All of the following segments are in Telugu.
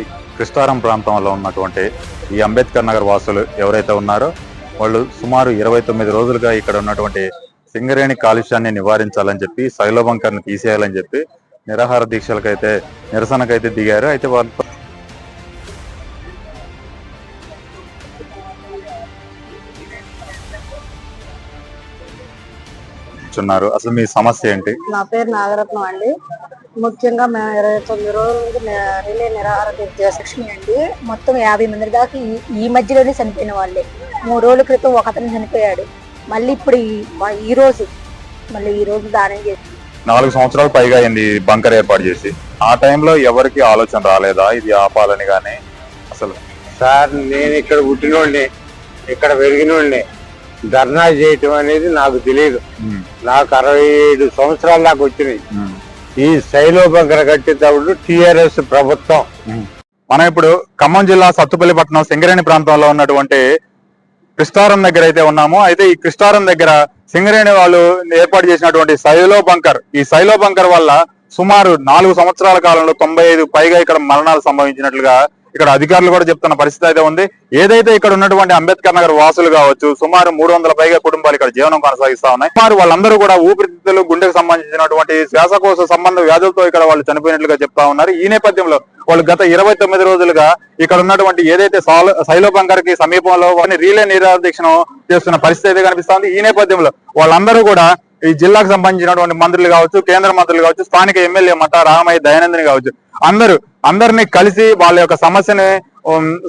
ఈ కృష్ణారం ప్రాంతంలో ఉన్నటువంటి ఈ అంబేద్కర్ నగర్ వాసులు ఎవరైతే ఉన్నారో వాళ్ళు సుమారు ఇరవై తొమ్మిది రోజులుగా ఇక్కడ ఉన్నటువంటి సింగరేణి కాలుష్యాన్ని నివారించాలని చెప్పి శైలబంకర్ని తీసేయాలని చెప్పి నిరాహార దీక్షలకైతే నిరసనకైతే దిగారు. అయితే వాళ్ళు అసలు మీ సమస్య ఏంటి? నా పేరు నాగరత్నం అండి. ముఖ్యంగా మేము ఇరవై తొమ్మిది రోజుల నుంచి రిలే నిరాహార దీక్ష అండి. మొత్తం యాభై మంది దాకా ఈ- ఈ మధ్యలోనే చనిపోయిన వాళ్ళే. మూడు రోజుల క్రితం ఒక అతను చనిపోయాడు. మళ్ళీ ఇప్పుడు ఈ- రోజు మళ్ళీ ఈ రోజు దానం చేసి నాలుగు సంవత్సరాలు పైగా అయింది బంకర్ ఏర్పాటు చేసి. ఆ టైంలో ఎవరికి ఆలోచన రాలేదా? ఇది ఆపాలని కానీ అసలు సార్ నేను ఇక్కడ పుట్టినోడిని ఇక్కడ పెరిగినోడిని ధర్నా చేయటం అనేది నాకు తెలియదు నాకు అరవై ఏడు సంవత్సరాలు దాకా వచ్చినాయి. ఈ శైలో బంకర కట్టేటప్పుడు టిఆర్ఎస్ ప్రభుత్వం. మనం ఇప్పుడు ఖమ్మం జిల్లా సత్తుపల్లి పట్టణం సింగరేణి ప్రాంతంలో ఉన్నటువంటి కృష్ణారం దగ్గర అయితే ఉన్నాము. అయితే ఈ కృష్ణారం దగ్గర సింగరేణి వాళ్ళు ఏర్పాటు చేసినటువంటి శైలో బంకర్ ఈ శైలో బంకర్ వల్ల సుమారు నాలుగు సంవత్సరాల కాలంలో తొంభై ఐదు పైగా ఇక్కడ మరణాలు సంభవించినట్లుగా ఇక్కడ అధికారులు కూడా చెప్తున్న పరిస్థితి అయితే ఉంది. ఏదైతే ఇక్కడ ఉన్నటువంటి అంబేద్కర్ నగర్ వాసులు కావచ్చు సుమారు మూడు వందల పైగా కుటుంబాలు ఇక్కడ జీవనం కొనసాగిస్తా ఉన్నాయి. సుమారు వాళ్ళందరూ కూడా ఊపిరితిత్తులు గుండెకు సంబంధించినటువంటి శ్వాసకోశ సంబంధ వ్యాధులతో ఇక్కడ వాళ్ళు చనిపోయినట్లుగా చెప్తా ఉన్నారు. ఈ నేపథ్యంలో వాళ్ళు గత ఇరవై తొమ్మిది రోజులుగా ఇక్కడ ఉన్నటువంటి ఏదైతే సాల- శైలో బంకర్కి సమీపంలో వాళ్ళని రీలే నిరాదీక్షను చేస్తున్న పరిస్థితి అయితే కనిపిస్తుంది. ఈ నేపథ్యంలో వాళ్ళందరూ కూడా ఈ జిల్లాకు సంబంధించినటువంటి మంత్రులు కావచ్చు కేంద్ర మంత్రులు కావచ్చు స్థానిక ఎమ్మెల్యే మట రామయ్య దయానందని కావచ్చు అందరూ అందరినీ కలిసి వాళ్ళ యొక్క సమస్యని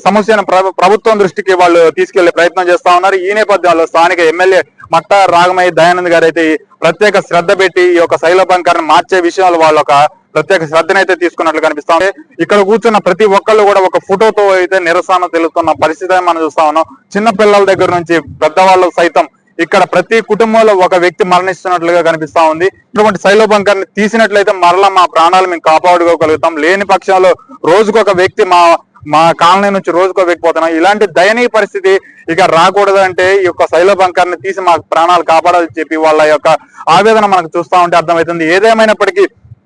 సమస్యను ప్రభుత్వం దృష్టికి వాళ్ళు తీసుకెళ్ళే ప్రయత్నం చేస్తా ఉన్నారు. ఈ నేపథ్యంలో స్థానిక ఎమ్మెల్యే మట్ట రాగమయ్య దయానంద్ గారు అయితే ప్రత్యేక శ్రద్ధ పెట్టి ఈ యొక్క శైలబంకర్ని మార్చే విషయంలో వాళ్ళ ఒక ప్రత్యేక శ్రద్ధనైతే తీసుకున్నట్లు కనిపిస్తా ఉంది. ఇక్కడ కూర్చున్న ప్రతి ఒక్కళ్ళు కూడా ఒక ఫోటోతో అయితే నిరసన తెలుస్తున్న పరిస్థితి మనం చూస్తా ఉన్నాం. చిన్న పిల్లల దగ్గర నుంచి పెద్దవాళ్ళు సైతం ఇక్కడ ప్రతి కుటుంబంలో ఒక వ్యక్తి మరణిస్తున్నట్లుగా కనిపిస్తా ఉంది. ఇటువంటి శైలో బంకర్ని తీసినట్లయితే మరలా మా ప్రాణాలు మేము కాపాడుకోగలుగుతాం. లేని పక్షంలో రోజుకొక వ్యక్తి మా మా కాలనీ నుంచి రోజుకో వ్యక్తిపోతున్నాయి ఇలాంటి దయనీయ పరిస్థితి ఇక రాకూడదు అంటే ఈ యొక్క శైల బంకర్ని తీసి మా ప్రాణాలు కాపాడాలని చెప్పి వాళ్ళ యొక్క ఆవేదన మనకు చూస్తా ఉంటే అర్థమవుతుంది. ఏదేమైనప్పటికీ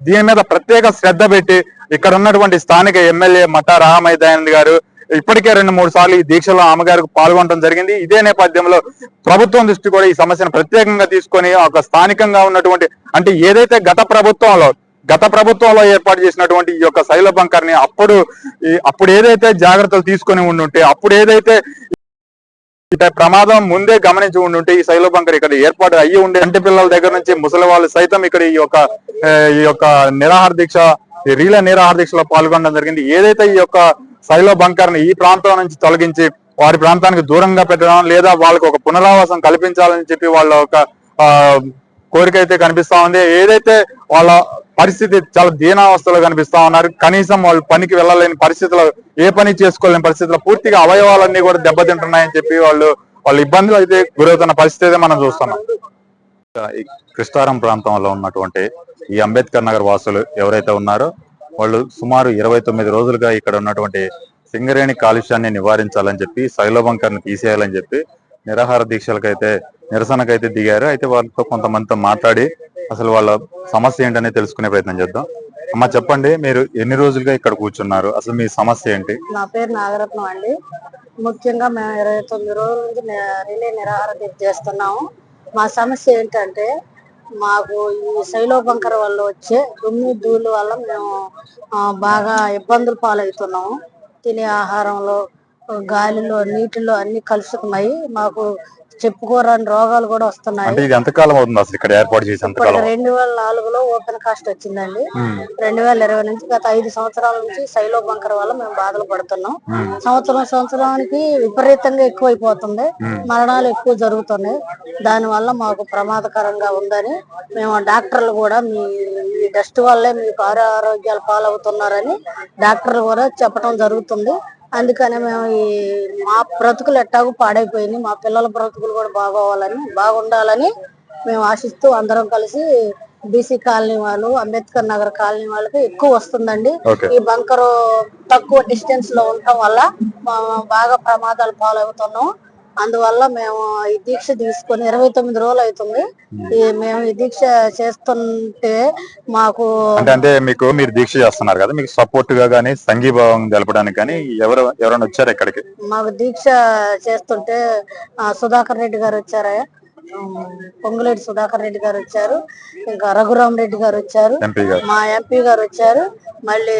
దీని మీద ప్రత్యేక శ్రద్ధ పెట్టి ఇక్కడ ఉన్నటువంటి స్థానిక ఎమ్మెల్యే మట్టా రామయ్య దయానంద్ గారు ఇప్పటికే రెండు మూడు సార్లు ఈ దీక్షలో ఆమెగారికి పాల్గొనడం జరిగింది. ఇదే నేపథ్యంలో ప్రభుత్వం దృష్టి కూడా ఈ సమస్యను ప్రత్యేకంగా తీసుకొని ఒక స్థానికంగా ఉన్నటువంటి అంటే ఏదైతే గత ప్రభుత్వంలో గత ప్రభుత్వంలో ఏర్పాటు చేసినటువంటి ఈ యొక్క శైల బంకర్ని అప్పుడు అప్పుడు ఏదైతే జాగ్రత్తలు తీసుకొని ఉండుంటే అప్పుడు ఏదైతే ప్రమాదం ముందే గమనించి ఉండుంటే ఈ శైల బంకర్ ఇక్కడ ఏర్పాటు అయ్యి ఉండే అంటే పిల్లల దగ్గర నుంచి ముసలి వాళ్ళు సైతం ఇక్కడ ఈ యొక్క ఈ యొక్క నిరాహార దీక్ష ఈ రీల నిరాహార దీక్షలో పాల్గొనడం జరిగింది. ఏదైతే ఈ యొక్క సైలో బంకర్ని ఈ ప్రాంతం నుంచి తొలగించి వారి ప్రాంతానికి దూరంగా పెట్టడం లేదా వాళ్ళకు ఒక పునరావాసం కల్పించాలని చెప్పి వాళ్ళ ఒక కోరిక అయితే కనిపిస్తా ఉంది. ఏదైతే వాళ్ళ పరిస్థితి చాలా దీనావస్థలో కనిపిస్తా ఉన్నారు కనీసం వాళ్ళు పనికి వెళ్ళలేని పరిస్థితుల్లో ఏ పని చేసుకోలేని పరిస్థితుల్లో పూర్తిగా అవయవాలన్నీ కూడా దెబ్బతింటున్నాయని చెప్పి వాళ్ళు వాళ్ళ ఇబ్బందులు అయితే గురవుతున్న పరిస్థితి అయితే మనం చూస్తున్నాం. కృష్ణారం ప్రాంతంలో ఉన్నటువంటి ఈ అంబేద్కర్ నగర్ వాసులు ఎవరైతే ఉన్నారో వాళ్ళు సుమారు ఇరవై తొమ్మిది రోజులుగా ఇక్కడ ఉన్నటువంటి సింగరేణి కాలుష్యాన్ని నివారించాలని చెప్పి శైలబంకర్ని తీసేయాలని చెప్పి నిరాహార దీక్షలకైతే నిరసనకైతే దిగారు. అయితే వాళ్ళతో కొంతమందితో మాట్లాడి అసలు వాళ్ళ సమస్య ఏంటనే తెలుసుకునే ప్రయత్నం చేద్దాం. అమ్మ చెప్పండి మీరు ఎన్ని రోజులుగా ఇక్కడ కూర్చున్నారు? అసలు మీ సమస్య ఏంటి? నా పేరు నాగరత్నం అండి. ముఖ్యంగా మేము ఇరవై తొమ్మిది రోజుల నుంచి రిలే నిరాహార దీక్ష చేస్తున్నాము. మా సమస్య ఏంటంటే మాకు ఈ శైలో బంకర్ వల్ల వచ్చే దుమ్ము ధూళి వల్ల మేము బాగా ఇబ్బందులు పాలవుతున్నాము. తినే ఆహారంలో గాలిలో నీటిలో అన్ని కలుషితమై మాకు చెప్పుకోరాని రోగాలు కూడా వస్తున్నాయి. అంటే ఇది ఎంతకాలం అవుతుంది అసలు ఇక్కడ ఏర్పాటు చేసి ఎంతకాలం రెండు వేల నాలుగులో ఓపెన్ కాస్ట్ వచ్చిందండి. రెండు వేల ఇరవై నుంచి గత ఐదు సంవత్సరాల నుంచి శైలో బంకర్ వల్ల మేము బాధలు పడుతున్నాం. సంవత్సరం సంవత్సరానికి విపరీతంగా ఎక్కువైపోతుంది. మరణాలు ఎక్కువ జరుగుతున్నాయి. దాని వల్ల మాకు ప్రమాదకరంగా ఉందని మేము డాక్టర్లు కూడా మీ ఈ డస్ట్ వల్లే మీకు ఆరోగ్యాలు పాలవుతున్నారని డాక్టర్లు కూడా చెప్పడం జరుగుతుంది. అందుకనే మేము ఈ మా బ్రతుకులు ఎట్టాగు పాడైపోయినాయి. మా పిల్లల బ్రతుకులు కూడా బాగోవాలని బాగుండాలని మేము ఆశిస్తూ అందరం కలిసి బీసీ కాలనీ వాళ్ళు అంబేద్కర్ నగర్ కాలనీ వాళ్ళకి ఎక్కువ వస్తుందండి. ఈ బంకరు తక్కువ డిస్టెన్స్లో ఉండటం వల్ల బాగా ప్రమాదాలు పాలవుతున్నాం. అందువల్ల మేము ఈ దీక్ష తీసుకొని ఇరవై తొమ్మిది రోజులు అవుతుంది. ఈ మేము ఈ దీక్ష చేస్తుంటే మాకు అంటే అంటే మీకు మీరు దీక్ష చేస్తున్నారు కదా మీకు సపోర్ట్గా గానీ సంఘీభావం తెలపడానికి కానీ ఎవరు ఎవరైనా వచ్చారు ఇక్కడికి? మాకు దీక్ష చేస్తుంటే ఆ, సుధాకర్ రెడ్డి గారు వచ్చారా? పొంగులేటి సుధాకర్ రెడ్డి గారు వచ్చారు. ఇంకా రఘురామ్ రెడ్డి గారు వచ్చారు. ఎంపీ గారు. మా ఎంపీ గారు వచ్చారు. మళ్ళీ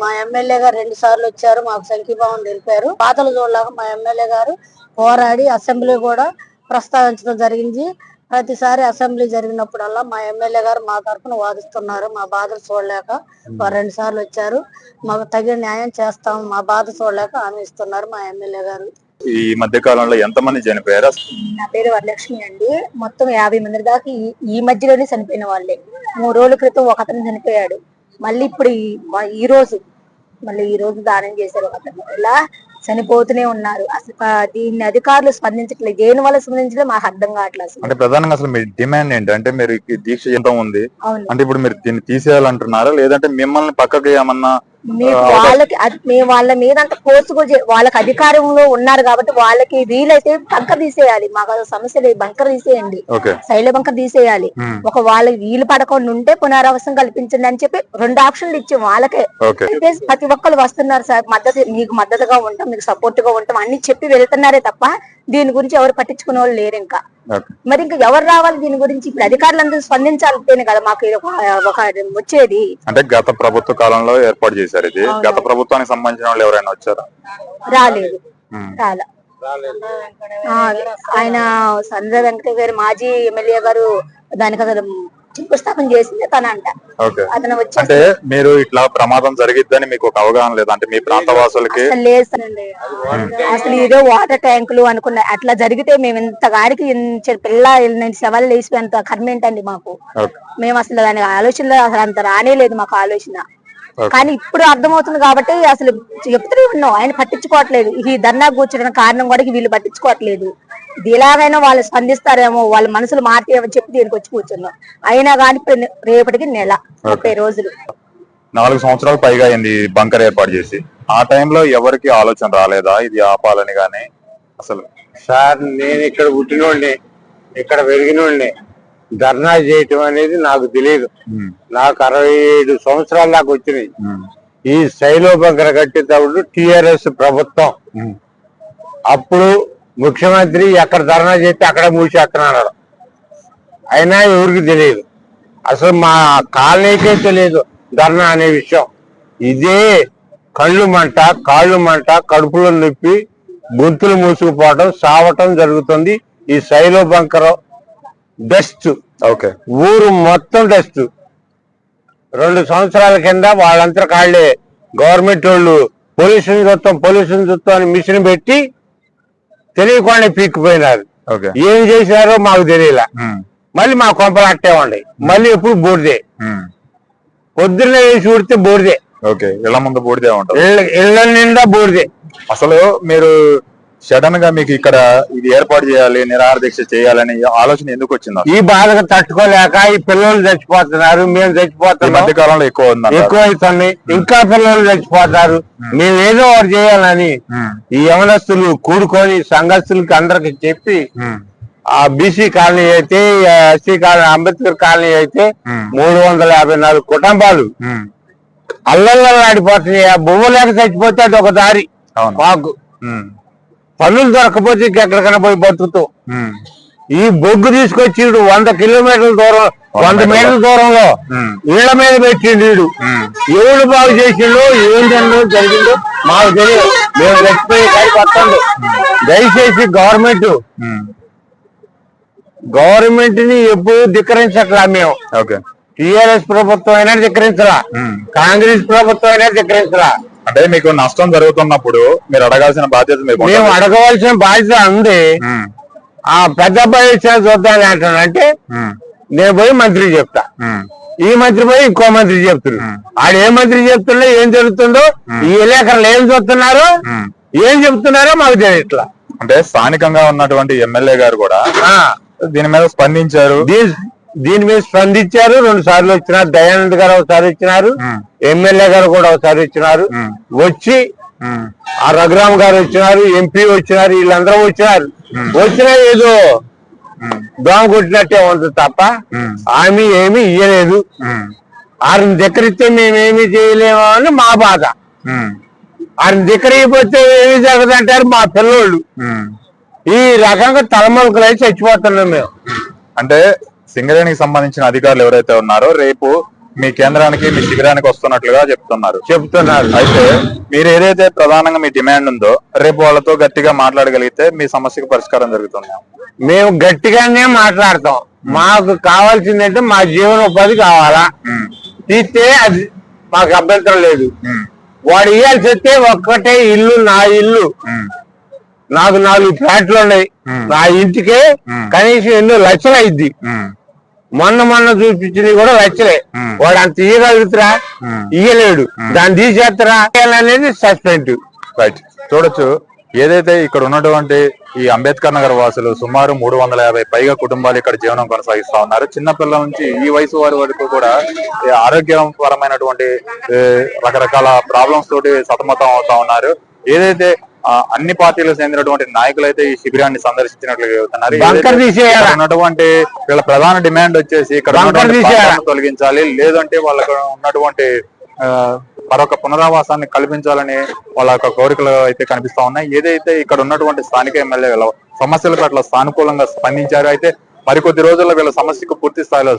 మా ఎమ్మెల్యే గారు రెండు సార్లు వచ్చారు. మాకు సంఖ్యభావం తెలిపారు. పాతలు చూడలేక మా ఎమ్మెల్యే గారు పోరాడి అసెంబ్లీ కూడా ప్రస్తావించడం జరిగింది. ప్రతిసారి అసెంబ్లీ జరిగినప్పుడల్లా మా ఎమ్మెల్యే గారు మా తరఫున వాదిస్తున్నారు. మా బాధలు చూడలేక వారు రెండు సార్లు వచ్చారు. మాకు తగిన న్యాయం చేస్తాం. మా బాధ చూడలేక హామీ ఇస్తున్నారు మా ఎమ్మెల్యే గారు. ఈ మధ్య కాలంలో ఎంతమంది చనిపోయారు? నా పేరు వరలక్ష్మి అండి. మొత్తం యాభై మంది దాకా ఈ- ఈ మధ్యలోనే చనిపోయిన వాళ్ళే. మూడు రోజుల క్రితం ఒక అతను చనిపోయాడు. మళ్ళీ ఇప్పుడు ఈ రోజు మళ్ళీ ఈ రోజు దానం చేశారు ఒక అతను. ఇలా చనిపోతూనే ఉన్నారు. అసలు దీన్ని అధికారులు స్పందించట్లేదు దేని వల్ల స్పందించలేదు మాకు అర్థం కావట్లేదు అంటే ప్రధానంగా అసలు మీ డిమాండ్ ఏంటి? అంటే మీరు దీక్ష ఎంత ఉంది? అంటే ఇప్పుడు మీరు దీన్ని తీసేయాలంటున్నారా? లేదంటే మిమ్మల్ని పక్కకి ఏమన్నా వాళ్ళకి మేము వాళ్ళ మీద అంత చే- వాళ్ళకి అధికారంలో ఉన్నారు కాబట్టి వాళ్ళకి వీలైతే బంకర్ తీసేయాలి. మాకు సమస్య లేదు. బంకర్ తీసేయండి. శైల బంకర్ తీసేయాలి. ఒక వాళ్ళకి వీలు పడకుండా ఉంటే పునరావాసం కల్పించండి అని చెప్పి రెండు ఆప్షన్లు ఇచ్చాం వాళ్ళకే. ప్రతి ఒక్కరు వస్తున్నారు సార్ మద్దతు మీకు మద్దతుగా ఉంటాం మీకు సపోర్ట్గా ఉంటాం అన్ని చెప్పి వెళ్తున్నారే తప్ప దీని గురించి ఎవరు పట్టించుకునే వాళ్ళు లేరు ఇంకా. మరి ఇంకా ఎవరు రావాలి దీని గురించి? ఇప్పుడు అధికారులందరూ స్పందించాలంటేనే కదా మాకు ఒక ఒక వచ్చేది. అంటే గత ప్రభుత్వ కాలంలో ఏర్పాటు చేశారు ఇది. గత ప్రభుత్వానికి సంబంధించిన వాళ్ళు ఎవరైనా వచ్చారా? రాలేదు. రాల. ఆయన సంద్ర వెంకట గారు మాజీ ఎమ్మెల్యే గారు దానికి అసలు శంకుస్థాపన చేసింది తనంట. అతను వచ్చి అంటే మీరు ఇట్లా ప్రమాదం జరిగిద్దని మీకు ఒక అవగాహన లేదా? అంటే మీ ప్రాంత వాసులకి అసలు సార్. ఇదే వాటర్ ట్యాంకులు అనుకున్న అట్లా జరిగితే మేము ఇంత ఇంత పిల్ల శవాలు లేచిపోయేంత కర్మ ఏంటండి మాకు? మేము అసలు దాని ఆలోచనలో అసలు అంత రానే లేదు మాకు ఆలోచన. కానీ ఇప్పుడు అర్థమవుతుంది కాబట్టి అసలు చెప్తూనే ఉన్నాం ఆయన పట్టించుకోవట్లేదు. ఈ ధర్నా కూర్చోడానికి కారణం కూడా వీళ్ళు పట్టించుకోవట్లేదు. ఇది ఎలాగైనా వాళ్ళు స్పందిస్తారేమో వాళ్ళ మనసులు మార్చేయమని చెప్పి దీనికి వచ్చి కూర్చున్నాం. అయినా కానీ రేపటికి నెల ముప్పై రోజులు. నాలుగు సంవత్సరాలు పైగా అయింది బంకర్ ఏర్పాటు చేసి. ఆ టైంలో ఎవరికి ఆలోచన రాలేదా? ఇది ఆపాలని గానీ అసలు? సార్ నేను ఇక్కడ పుట్టినోడిని ఇక్కడ పెరిగినోడిని ధర్నా చేయటం అనేది నాకు తెలియదు నాకు అరవై ఏడు సంవత్సరాల దాకా వచ్చినాయి. ఈ శైలో బంకర కట్టేటప్పుడు టిఆర్ఎస్ ప్రభుత్వం. అప్పుడు ముఖ్యమంత్రి ఎక్కడ ధర్నా చేస్తే అక్కడ మూసేస్తున్నాడు. అయినా ఎవరికి తెలియదు. అసలు మా కాలనీకే తెలియదు ధర్నా అనే విషయం. ఇదే కళ్ళు మంట కాళ్ళు మంట కడుపులో నొప్పి గొంతులు మూసుకుపోవడం సావటం జరుగుతుంది. ఈ శైలో బంకర డస్ట్ ఓకే ఊరు మొత్తం డస్ట్ రెండు సంవత్సరాల కింద వాళ్ళంతా కాళ్ళే. గవర్నమెంట్ వాళ్ళు పొల్యూషన్ చూస్తాం పొల్యూషన్ చూస్తాం అని మిషన్ పెట్టి తెలియకుండా పీక్కిపోయినారు. ఓకే ఏం చేశారో మాకు తెలియలే. ఉమ్, మళ్ళీ మా కొంపలు అట్టే ఉండే మళ్ళీ ఎప్పుడు బూడిదే. ఉమ్, పొద్దున్న వేసి ఉడితే బూడిదే. ఓకే ఇళ్ళ ముందు బూడిదే ఇళ్ళ ఇళ్ళ నిండా బూడిదే. అసలు మీరు సడన్గా మీకు ఇక్కడ ఇది ఏర్పాటు చేయాలి నిరాహార దీక్ష చేయాలని ఆలోచన ఎందుకు వచ్చింది? ఈ బాధకు తట్టుకోలేక ఈ పిల్లలు చచ్చిపోతున్నారు మేము చచ్చిపోతున్నాం. మధ్య కాలంలో ఎక్కువ ఎక్కువ అవుతుంది. ఇంకా పిల్లలు చచ్చిపోతారు. మేము ఏదో ఒకటి చేయాలని ఉమ్, ఈ యవనస్తులు కూడుకొని సంఘస్థులకి అందరికి చెప్పి ఆ బీసీ కాలనీ అయితే ఎస్సీ కాలనీ అంబేద్కర్ కాలనీ అయితే మూడు వందల యాభై నాలుగు కుటుంబాలు అల్లల్లో ఆడిపోతున్నాయి ఆ బొమ్మ లేక చచ్చిపోతే అది ఒక దారి. మాకు. పనులు దొరకపోతే ఎక్కడికైనా పోయి బతుకుతాం ఈ బొగ్గు తీసుకొచ్చి వంద కిలోమీటర్ల దూరం వంద మీటర్ల దూరంలో ఇళ్ళ మీద పెట్టిండు వీడు ఎవడు బాగు చేసిండో ఏం జరిగిందో జరిగిందో మాకు తెలియదు. మేము చచ్చిపోయి వస్తుంది దయచేసి గవర్నమెంట్ గవర్నమెంట్ని ఎప్పుడు ధిక్కరించట్లా మేము. ఓకే. టిఆర్ఎస్ ప్రభుత్వం అయినా ధిక్కరించరా. కాంగ్రెస్ ప్రభుత్వం అయినా ధిక్కరించరా? అంటే మీకు నష్టం జరుగుతున్నప్పుడు మీరు అడగాల్సిన బాధ్యత మీకు మేము. అడగవలసిన బాధ్యత ఉంది. ఆ పెద్ద అబ్బాయి వచ్చిన చూద్దాం అంటానంటే ఉమ్, నేను పోయి మంత్రికి చెప్తా. ఈ మంత్రి పోయి ఇంకో మంత్రి చెప్తున్నారు ఆడు ఏ మంత్రి చెప్తున్నా ఏం జరుగుతుందో ఈ విలేకరులు ఏం చూస్తున్నారు. ఏం చెప్తున్నారో మాకు తెలియట్లా అంటే స్థానికంగా ఉన్నటువంటి ఎమ్మెల్యే గారు కూడా దీని మీద స్పందించారు. దీని మీద స్పందించారు రెండు సార్లు వచ్చినారు. దయానంద్ గారు ఒకసారి వచ్చినారు ఉమ్, ఎమ్మెల్యే గారు కూడా ఒకసారి వచ్చినారు. ఉమ్, వచ్చి ఆ. రఘురామ్ గారు వచ్చినారు ఎంపీ వచ్చినారు వీళ్ళందరూ వచ్చినారు. వచ్చినా ఏదో దోమ కొట్టినట్టే ఉంది తప్ప ఆమె ఏమీ ఇయ్యలేదు. ఆరిని దగ్గరిస్తే మేమేమి చేయలేము అని మా బాధ. ఉమ్, ఆరిని దగ్గర ఇవ్వకపోతే ఏమి జరగదంటారు మా పిల్లోళ్ళు. ఈ రకంగా తలమొలకలు అయితే చచ్చిపోతున్నాం మేము. అంటే సింగరేణికి సంబంధించిన అధికారులు ఎవరైతే ఉన్నారో రేపు మీ కేంద్రానికి మీ శిబిరానికి వస్తున్నట్లుగా చెప్తున్నారు. చెప్తున్నారు. అయితే మీరు ఏదైతే ప్రధానంగా మీ డిమాండ్ ఉందో రేపు వాళ్ళతో గట్టిగా మాట్లాడగలిగితే మీ సమస్యకు పరిష్కారం జరుగుతుంది. మేము గట్టిగానే మాట్లాడతాం. మాకు కావాల్సిందంటే మా జీవనోపాధి కావాలా? ఉమ్, తీస్తే అది మాకు అభ్యంతరం లేదు. వాడు ఇయ్యాల్సి వస్తే ఒక్కటే ఇల్లు నా ఇల్లు. నాకు నాలుగు ఫ్లాట్లు ఉన్నాయి. నా ఇంటికే. కనీసం ఎన్నో లక్షలు అయింది మొన్న మొన్న చూపించింది కూడా Hmm. వాడు అంత ఇయ్యగలుగుతురా. ఇయ్యలేడు. దాన్ని తీసేస్తారా? అనేది సస్పెండ్ రైట్ చూడొచ్చు. ఏదైతే ఇక్కడ ఉన్నటువంటి ఈ అంబేద్కర్ నగర్ వాసులు సుమారు మూడు వందల యాభై పైగా కుటుంబాలు ఇక్కడ జీవనం కొనసాగిస్తా ఉన్నారు. చిన్న పిల్లల నుంచి ఈ వయసు వారి వరకు కూడా ఆరోగ్యపరమైనటువంటి రకరకాల ప్రాబ్లమ్స్ తోటి సతమతం అవుతా ఉన్నారు. ఏదైతే అన్ని పార్టీలకు చెందినటువంటి నాయకులు అయితే ఈ శిబిరాన్ని సందర్శించినట్లుగా చెబుతున్నారు. ఉన్నటువంటి వీళ్ళ ప్రధాన డిమాండ్ వచ్చేసి ఇక్కడ తొలగించాలి లేదంటే వాళ్ళకు ఉన్నటువంటి మరొక పునరావాసాన్ని కల్పించాలని వాళ్ళ యొక్క కోరికలు అయితే కనిపిస్తా ఉన్నాయి. ఏదైతే ఇక్కడ ఉన్నటువంటి స్థానిక ఎమ్మెల్యే వీళ్ళ సమస్యల పట్ల సానుకూలంగా స్పందించారు అయితే మరికొద్ది రోజుల్లో వీళ్ళ సమస్యకు పూర్తి స్థాయిలో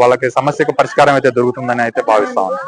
వాళ్ళకి సమస్యకు పరిష్కారం అయితే దొరుకుతుందని అయితే భావిస్తా ఉన్నాం.